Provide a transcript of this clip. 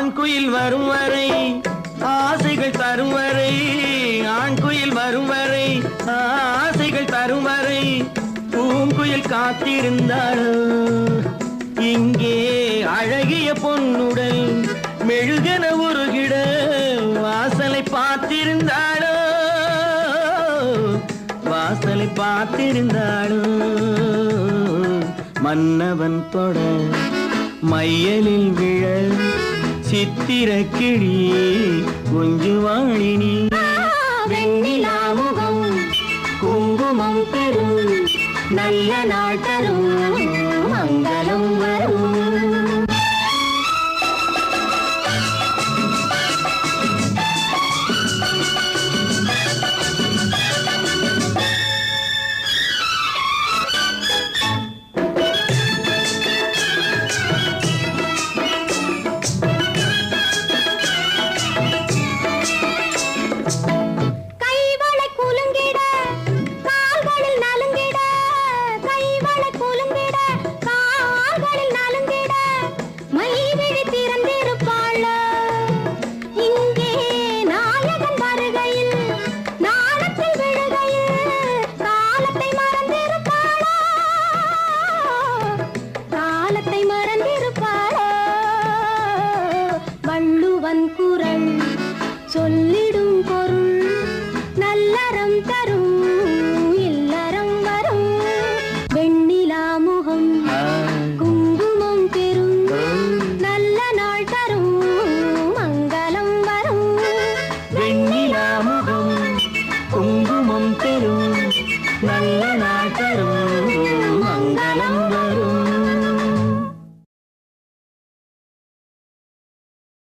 ஆண் குயில் வரும் வரை ஆசைகள் தரும் வரை ஆண் குயில் வரும் வரை ஆசைகள் தரும் வரை பூங்குயில் காத்திருந்தாள். இங்கே அழகிய பொன்னுடல் மெழுகன உருகிட வாசலை பார்த்திருந்தாளோ? வாசலை பார்த்திருந்தாளோ? மன்னவன் தொட மையலில் விழ சித்திர கிளி குஞ்சுவாழினி வெண்ணிலா முகம் குங்குமம் பெறும் நல்ல நாள் தரும் மங்களம் வரும். அவன் குரல் சொல்லிடும் பொருள் நல்லறம் தரும் இல்லறம் வரும். வெண்ணிலா முகம் குங்குமம் பெறும் நல்ல நாள் தரும் மங்களம் வரும். வெண்ணிலா முகம் குங்குமம் பெறும் நல்ல நாள் தரும் மங்களம் வரும்.